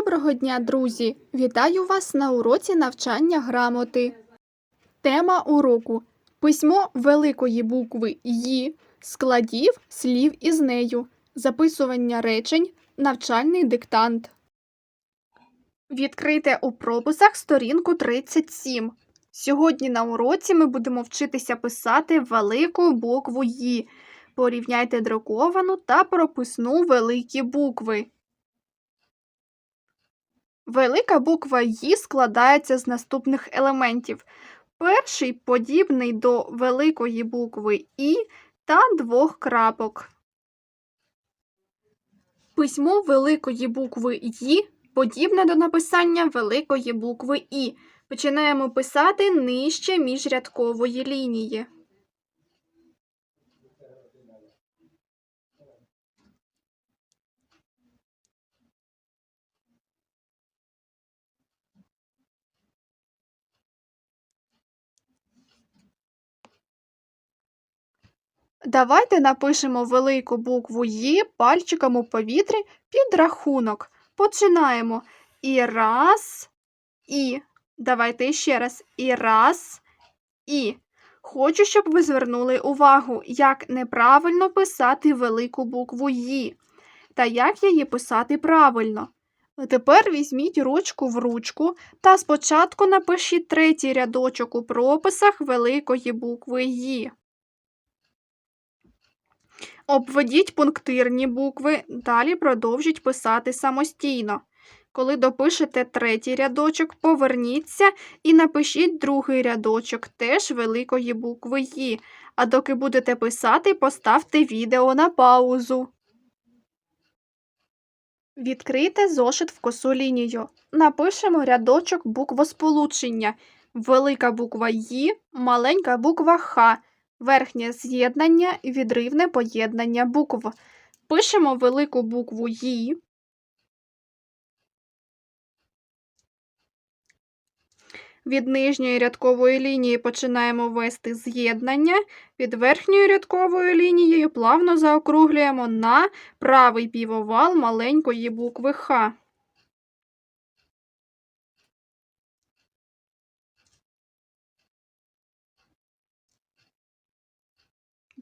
Доброго дня, друзі! Вітаю вас на уроці навчання грамоти. Тема уроку письмо великої букви «Ї», складів слів із нею, записування речень, навчальний диктант. Відкрийте у прописах сторінку 37. Сьогодні на уроці ми будемо вчитися писати велику букву «Ї». Порівняйте друковану та прописну великі букви. Велика буква «Ї» складається з наступних елементів. Перший подібний до великої букви І та двох крапок. Письмо великої букви «Ї» подібне до написання великої букви І. Починаємо писати нижче міжрядкової лінії. Давайте напишемо велику букву «Ї» пальчиком у повітрі під рахунок. Починаємо. І раз, і. Давайте ще раз. І раз, і. Хочу, щоб ви звернули увагу, як неправильно писати велику букву «Ї» та як її писати правильно. Тепер візьміть ручку в ручку та спочатку напишіть третій рядочок у прописах великої букви «Ї». Обведіть пунктирні букви, далі продовжіть писати самостійно. Коли допишете третій рядочок, поверніться і напишіть другий рядочок, теж великої букви «Ї». А доки будете писати, поставте відео на паузу. Відкрийте зошит в косу лінію. Напишемо рядочок буквосполучення. Велика буква «Ї», маленька буква «Х», верхнє з'єднання і відривне поєднання букв. Пишемо велику букву «Ї». Від нижньої рядкової лінії починаємо вести з'єднання. Від верхньої рядкової лінією плавно заокруглюємо на правий півовал маленької букви Х.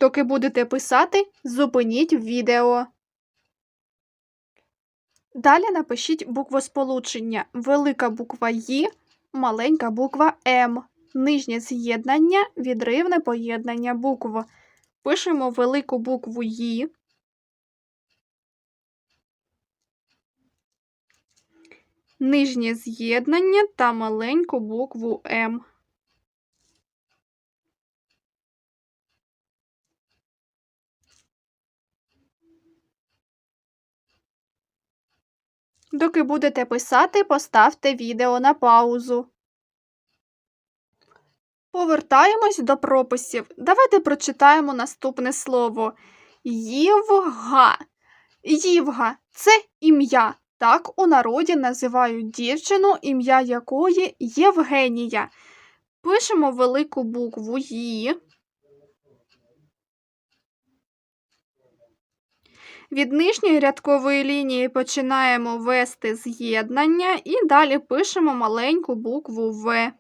Доки будете писати, зупиніть відео. Далі напишіть буквосполучення. Велика буква «Ї», маленька буква М. Нижнє з'єднання, відривне поєднання букв. Пишемо велику букву «Ї». Нижнє з'єднання та маленьку букву М. Доки будете писати, поставте відео на паузу. Повертаємось до прописів. Давайте прочитаємо наступне слово. Ївга. Ївга це ім'я. Так у народі називають дівчину, ім'я якої Євгенія. Пишемо велику букву «Ї». Від нижньої рядкової лінії починаємо вести з'єднання і далі пишемо маленьку букву В.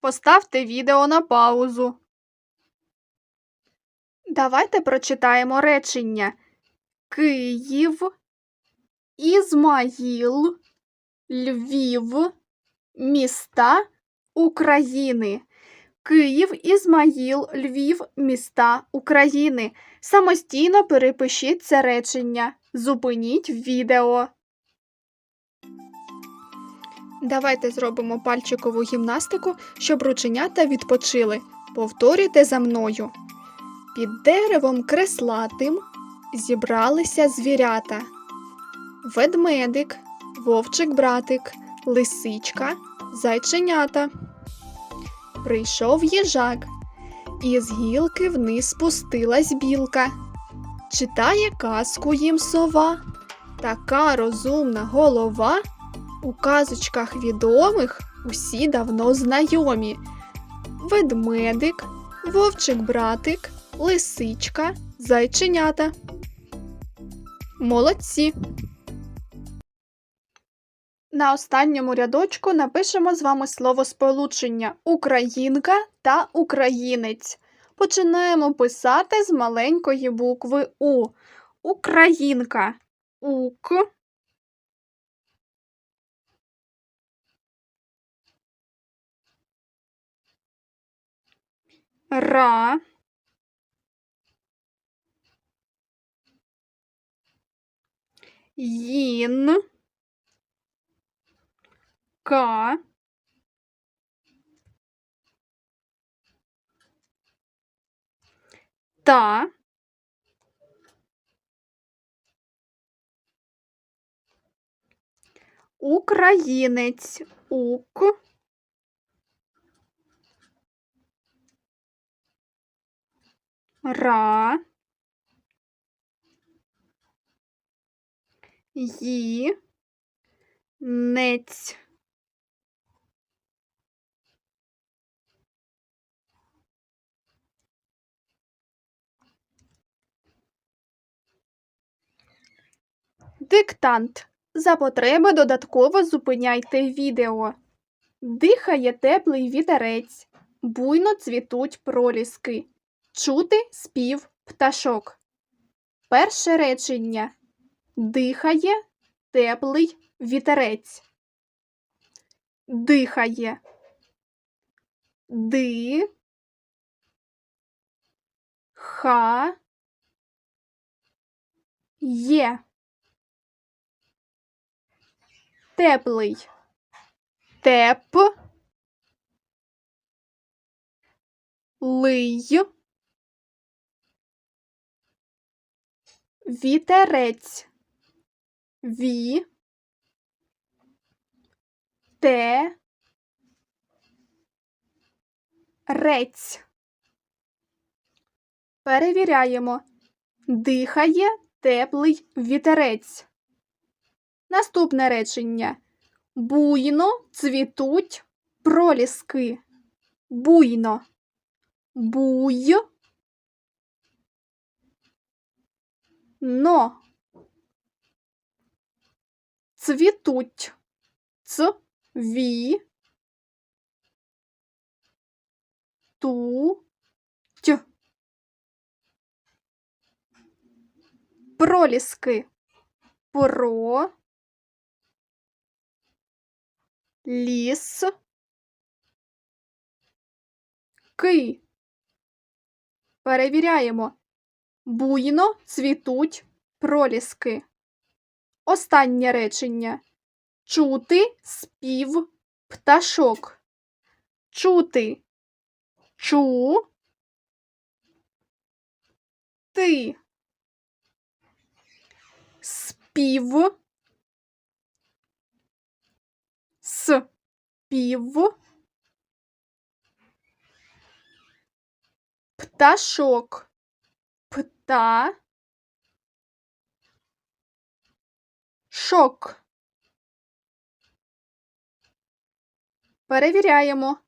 Поставте відео на паузу. Давайте прочитаємо речення. Київ, Ізмаїл, Львів, міста України. Київ, Ізмаїл, Львів, міста України. Самостійно перепишіть це речення. Зупиніть відео. Давайте зробимо пальчикову гімнастику, щоб рученята відпочили. Повторюйте за мною. Під деревом креслатим зібралися звірята. Ведмедик, вовчик-братик, лисичка, зайченята. Прийшов їжак, і з гілки вниз спустилась білка. Читає казку їм сова, така розумна голова. У казочках відомих усі давно знайомі. Ведмедик, вовчик-братик, лисичка, зайченята. Молодці. На останньому рядочку напишемо з вами слово сполучення українка та українець. Починаємо писати з маленької букви У. Українка. Ук. Ра. Їн. Ка. Та. Українець. Ук. Ра. Ї. Нець. Диктант. За потреби додатково зупиняйте відео. Дихає теплий вітерець, буйно цвітуть проліски, чути спів пташок. Перше речення. Дихає теплий вітерець. Дихає. Ди. Ха. Є. Теплий. Теп. Лий. Вітерець. Ві. Те. Рець. Перевіряємо. Дихає теплий вітерець. Наступне речення. Буйно цвітуть проліски. Буйно. Буй. Но. Цвітуть. Ц. Ві. Ту. Ть. Проліски. Про. Ліс. Ки. Перевіряємо. Буйно цвітуть проліски. Останнє речення. Чути спів пташок. Чути. Чу. Ти. Спів. Спів. Пташок. Пта. Шок. Перевіряємо.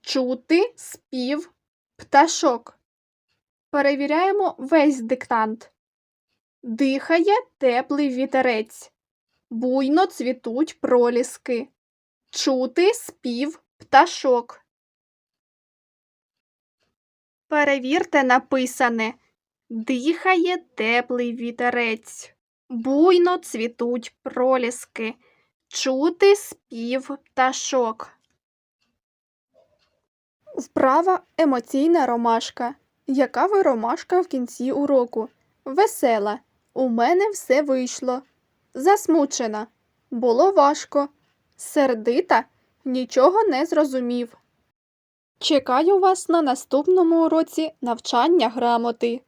Чути спів пташок. Перевіряємо весь диктант. Дихає теплий вітерець. Буйно цвітуть проліски. Чути спів пташок. Перевірте написане. Дихає теплий вітерець. Буйно цвітуть проліски. Чути спів пташок. Вправа емоційна ромашка. Яка ви ромашка в кінці уроку? Весела. У мене все вийшло. Засмучена. Було важко. Сердита. Нічого не зрозумів. Чекаю вас на наступному уроці навчання грамоти.